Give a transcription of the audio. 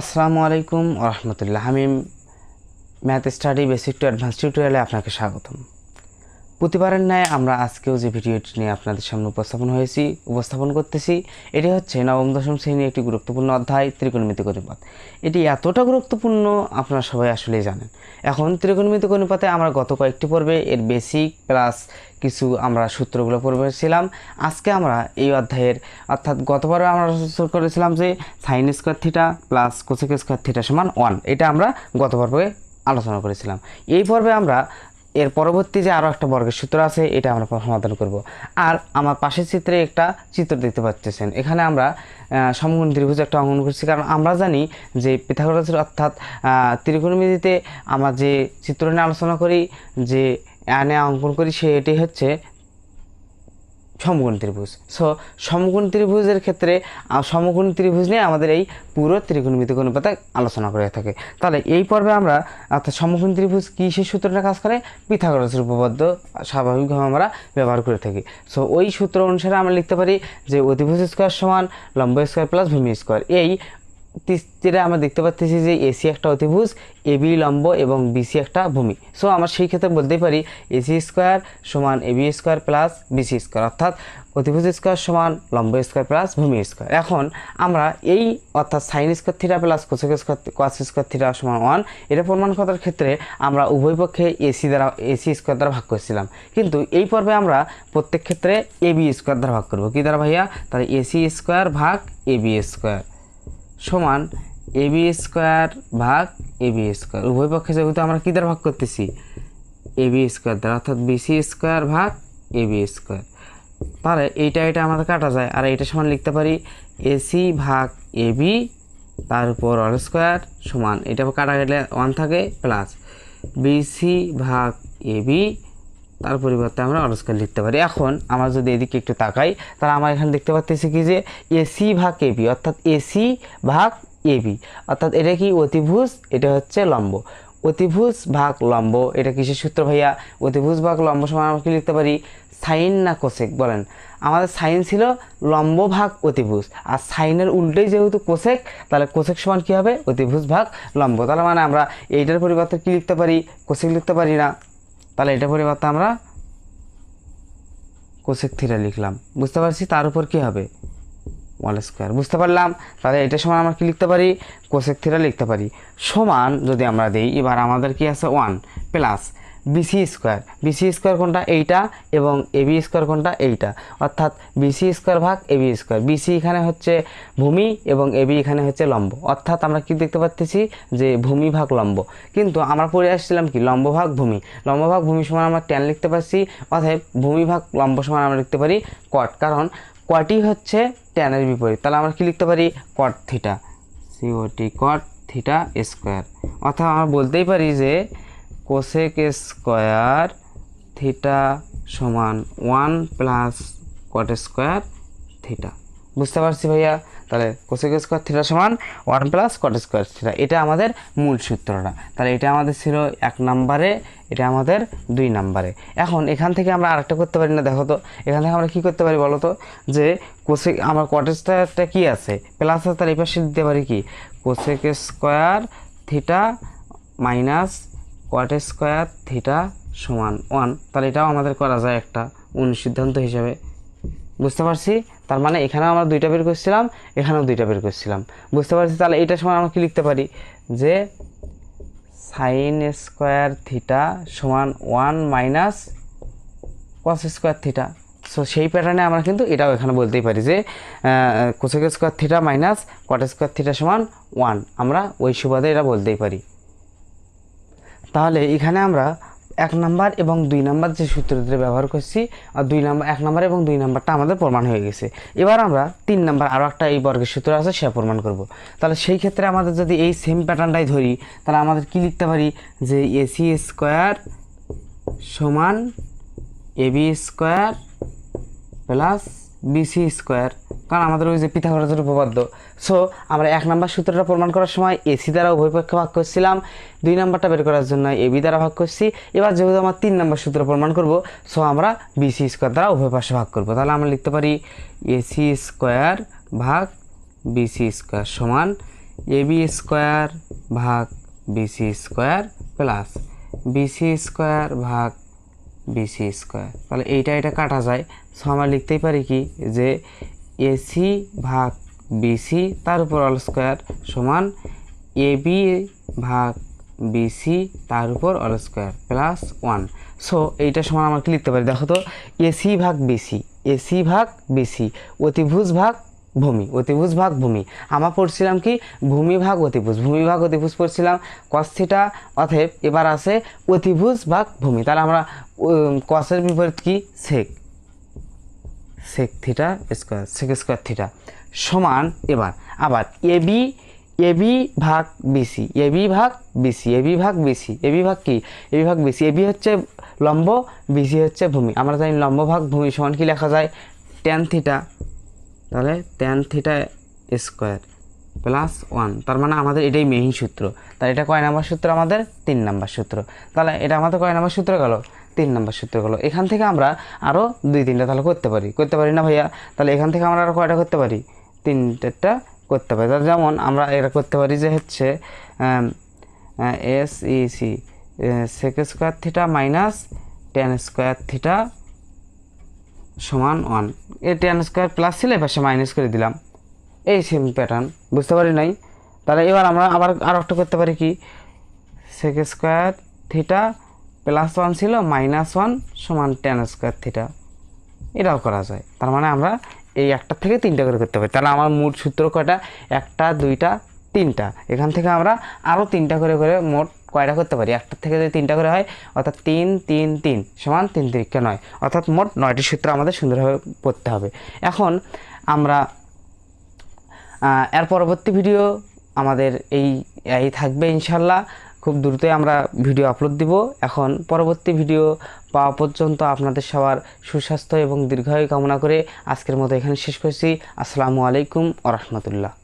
আসসালামু আলাইকুম রহমতুল্লাহ Hamim. Math study basic to advance টিউটোরিয়ালে আপনাকে স্বাগতম। প্রতিবারের ন্যায় আমরা আজকেও যে ভিডিওটি নিয়ে আপনাদের সামনে উপস্থাপন হয়েছি, উপস্থাপন করতেছি, এটি হচ্ছে নবম, দশম শ্রেণির একটি গুরুত্বপূর্ণ অধ্যায়, ত্রিকোণমিতিক অনুপাত। এটি এতটা গুরুত্বপূর্ণ আপনারা সবাই আসলেই জানেন। এখন ত্রিকোণমিতিক অনুপাতে আমরা গত কয়েকটি পর্বে এর বেসিক প্লাস কিছু আমরা সূত্রগুলো পড়েছিলাম। আজকে আমরা এই অধ্যায়ের, অর্থাৎ গতবারে আমরা করেছিলাম যে sine square theta plus cosec square theta সমান ওয়ান এটা আমরা গত পর্বে আলোচনা করেছিলাম। এই পর্বে আমরা এর পরবর্তী যে আরও একটা বর্গের সূত্র আছে, এটা আমরা সমাধান করব। আর আমার পাশের চিত্রে একটা চিত্র দেখতে পাচ্ছেন। এখানে আমরা সমগুণ ত্রিভুজ একটা অঙ্কন করছি। কারণ আমরা জানি যে পিথাগোরাসের অর্থাৎ ত্রিকোণমিতিতে আমরা যে চিত্র নিয়ে আলোচনা করি, যে আনে অঙ্কন করি সেটি হচ্ছে সমকোণ ত্রিভুজ। সো সমকোণ ত্রিভুজের ক্ষেত্রে সমগুণ সমকোণ ত্রিভুজ নিয়ে আমাদের এই পুরো ত্রিকোণমিতিক অনুপাতে আলোচনা করে থাকে। তাহলে এই পর্বে আমরা, অর্থাৎ সমকোণ ত্রিভুজ কী সেই সূত্রটা কাজ করে? পিথাগোরাসের উপপাদ্য স্বাভাবিকভাবে আমরা ব্যবহার করে থাকি। সো ওই সূত্র অনুসারে আমরা লিখতে পারি যে অতিভুজ স্কোয়ার সমান লম্ব স্কোয়ার প্লাস ভূমি স্কোয়ার এই তীরে আমরা দেখতে পাচ্ছি যে এসি একটা অতিভুজ এবি লম্ব এবং বিসি একটা ভূমি। সো আমরা সেই ক্ষেত্রে বলতেই পারি এসি স্কোয়ার সমান AB square plus BC square অর্থাৎ অতিভুজ স্কোয়ার সমান লম্ব স্কোয়ার প্লাস ভূমি স্কোয়ার এখন আমরা এই অর্থাৎ sine square theta plus cosec square cos square theta সমান ওয়ান এটা প্রমাণ করার ক্ষেত্রে আমরা উভয় পক্ষে এসি দ্বারা এসি স্কোয়ার দ্বারা ভাগ করছিলাম। কিন্তু এই পর্বে আমরা প্রত্যেক ক্ষেত্রে এবি স্কোয়ার দ্বারা ভাগ করব। কী দ্বারা ভাইয়া? তাহলে এসি স্কোয়ার ভাগ এবি স্কোয়ার সমান এবি স্কোয়ার ভাগ এবি স্কোয়ার উভয় পক্ষে যেহেতু আমরা কী দ্বারা ভাগ করতেছি? এবি স্কোয়ার দ্বারা, অর্থাৎ বিসি স্কোয়ার ভাগ এবি স্কোয়ার তাহলে এইটা এটা আমাদের কাটা যায়, আর এইটা সমান লিখতে পারি এসি ভাগ এবি তার উপর অল স্কোয়ার সমান। এটা কাটা গেলে ওয়ান থাকে প্লাস বিসি ভাগ এবি তার পরিবর্তে আমরা অল স্কোয়ার লিখতে পারি। এখন আমরা যদি এদিকে একটু তাকাই, তাহলে আমরা এখানে দেখতে পাচ্ছি কি যে এসি ভাগ এবি অর্থাৎ এসি ভাগ এবি অর্থাৎ এটা কি অতিভুজ? এটা হচ্ছে লম্ব। অতিভুজ ভাগ লম্ব, এটা কিসের সূত্র ভাইয়া? অতিভুজ ভাগ লম্ব সমান আমরা কি লিখতে পারি? সাইন না কোসেক, বলেন। আমাদের সাইন ছিল লম্ব ভাগ অতিভুজ, আর সাইনের উল্টেই যেহেতু কোসেক, তাহলে কোসেক সমান কী হবে? অতিভুজ ভাগ লম্ব। তাহলে মানে আমরা এইটার পরিবর্তে কি লিখতে পারি? কোসেক লিখতে পারি না। তাহলে এটা পরিবর্তে আমরা কোসেক থিটা লিখলাম। বুঝতে পারছি? তার উপর কি হবে? ওয়াল স্কোয়ার বুঝতে পারলাম? তাহলে এটা সমান আমরা কি লিখতে পারি? কোসেক থিটা লিখতে পারি। সমান যদি আমরা দিই, এবার আমাদের কি আছে? One plus BC square BC square কোনটা? এইটা এবং এবি স্কোয়ার কোনটা? এইটা। অর্থাৎ বিসি স্কোয়ার ভাগ এবি স্কোয়ার বিসি এখানে হচ্ছে ভূমি এবং এবি এখানে হচ্ছে লম্ব। অর্থাৎ আমরা কি দেখতে পাচ্ছি যে ভূমি ভাগ লম্ব। কিন্তু আমরা পড়ে আসছিলাম কি? লম্ব ভাগ ভূমি। লম্ব ভাগ ভূমি সমান আমরা ট্যান লিখতে পারছি। অর্থাৎ ভূমি ভাগ লম্ব সমান আমরা লিখতে পারি কট কারণ কটি হচ্ছে ট্যানের বিপরীত। তাহলে আমরা কি লিখতে পারি? Cot theta COT cot theta square অর্থাৎ আমরা বলতেই পারি যে কোসেক স্কোয়ার থিটা সমান one plus cot square theta বুঝতে পারছি ভাইয়া? তাহলে কোসেক স্কোয়ার থিটা সমান one plus cot square theta এটা আমাদের মূল সূত্রটা। তাহলে এটা আমাদের ছিল এক নম্বরে, এটা আমাদের দুই নম্বরে। এখন এখান থেকে আমরা আরেকটা করতে পারি না, দেখো তো। এখান থেকে আমরা কী করতে পারি বলো তো? যে কোসেক আমার কট স্কোয়ারটা কী আছে? প্লাস তাহলে এই দিতে পারি কি? Cosec square theta minus cot square theta সমান ওয়ান তাহলে এটাও আমাদের করা যায় একটা অনুসিদ্ধান্ত হিসাবে। বুঝতে পারছি? তার মানে এখানেও আমরা দুইটা বের করছিলাম, এখানেও দুইটা বের করছিলাম। বুঝতে পারছি? তাহলে এইটার সময় আমরা কি লিখতে পারি? যে সাইন স্কোয়ার থিটা সমান one minus cos square theta so সেই প্যাটার্নে আমরা কিন্তু এটাও এখানে বলতেই পারি যে cosec square theta minus cot square theta সমান ওয়ান আমরা ওই সুবাদে এটা বলতেই পারি। তাহলে এখানে আমরা এক নাম্বার এবং দুই নাম্বার যে সূত্রটি ব্যবহার করছি, আর দুই নাম্বার, এক নাম্বার এবং দুই নাম্বারটা আমাদের প্রমাণ হয়ে গেছে। এবার আমরা তিন নাম্বার আরও একটা এই বর্গের সূত্র আছে সে প্রমাণ করব। তাহলে সেই ক্ষেত্রে আমাদের যদি এই সেম প্যাটার্নটাই ধরি, তাহলে আমাদের কি লিখতে পারি? যে এসি স্কোয়ার সমান AB square plus BC square কারণ আমাদের ওই যে পিথাগোরাসের উপপাদ্য। সো আমরা এক নাম্বার সূত্রটা প্রমাণ করার সময় এসি দ্বারা উভয় পক্ষে ভাগ করছিলাম। দুই নাম্বারটা বের করার জন্য এবি দ্বারা ভাগ করছি। এবার যেহেতু আমার তিন নাম্বার সূত্র প্রমাণ করব সো আমরা বিসি স্কোয়ার দ্বারা উভয় পাশে ভাগ করব। তাহলে আমরা লিখতে পারি এসি স্কোয়ার ভাগ বিসি স্কোয়ার সমান এ বি স্কোয়ার ভাগ BC square plus BC square ভাগ বিসি স্কোয়ার তাহলে এইটা এটা কাটা যায়। সো আমরা লিখতেই পারি কি যে এসি ভাগ বিসি তার উপর অল স্কোয়ার সমান এ বি ভাগ বিসি তার উপর all square plus one so এইটা সমান আমরা কি লিখতে পারি? দেখো তো এসি ভাগ বিসি এসি ভাগ বিসি অতিভুজ ভাগ ভূমি, অতিভুজ ভাগ ভূমি। আমরা পড়ছিলাম কি? ভূমি ভাগ অতিভুজ, ভূমি ভাগ অতিভুজ পড়ছিলাম কস্থিটা অথেব এবার আছে অতিভুজ ভাগ ভূমি। তাহলে আমরা কসের বিপরীত কি? Sec sec theta square sec square theta সমান এবার, আবার এবি এবি ভাগ বিসি এবি ভাগ বিসি এবি ভাগ বিসি এবি ভাগ কি? এবি ভাগ বিসি এবি হচ্ছে লম্ব বিসি হচ্ছে ভূমি। আমরা জানি লম্ব ভাগ ভূমি সমান কি লেখা যায়? ট্যান থিটা তাহলে tan theta square plus one তার মানে আমাদের এটাই মেইন সূত্র। তাহলে এটা কয় নাম্বার সূত্র? আমাদের তিন নাম্বার সূত্র। তাহলে এটা আমাদের কয় নাম্বার সূত্র গেল? তিন নাম্বার সূত্র গেলো। এখান থেকে আমরা আরও দুই, তিনটা তাহলে করতে পারি। করতে পারি না ভাইয়া? তাহলে এখান থেকে আমরা আরও কয়টা করতে পারি? তিনটা করতে পারি। তাহলে যেমন আমরা এটা করতে পারি যে হচ্ছে S E C sec square theta minus tan square theta one one. এ টেন স্কোয়ার প্লাস ছিল এবার মাইনাস করে দিলাম। এই সেম প্যাটার্ন বুঝতে পারি নাই? তাহলে এবার আমরা আবার আর একটা করতে পারি কি? Sec square theta plus one ছিল মাইনাস ওয়ান সমান টেন স্কোয়ার থিটা এটাও করা যায়। তার মানে আমরা এই একটা থেকে তিনটা করে করতে পারি। তাহলে আমার মোট সূত্র কয়টা? একটা, দুইটা, তিনটা। এখান থেকে আমরা আরও তিনটা করে করে মোট কয়টা করতে পারি? একটা থেকে যদি তিনটা করে হয়, অর্থাৎ তিন তিন তিন সমান তিন তিরিকা নয়। অর্থাৎ মোট নয়টি সূত্র আমাদের সুন্দরভাবে পড়তে হবে। এখন আমরা এর পরবর্তী ভিডিও আমাদের এই এই থাকবে ইনশাল্লাহ। খুব দ্রুতই আমরা ভিডিও আপলোড দিব। এখন পরবর্তী ভিডিও পাওয়া পর্যন্ত আপনাদের সবার সুস্বাস্থ্য এবং দীর্ঘায়ু কামনা করে আজকের মতো এখানে শেষ করছি। আসসালামু আলাইকুম আ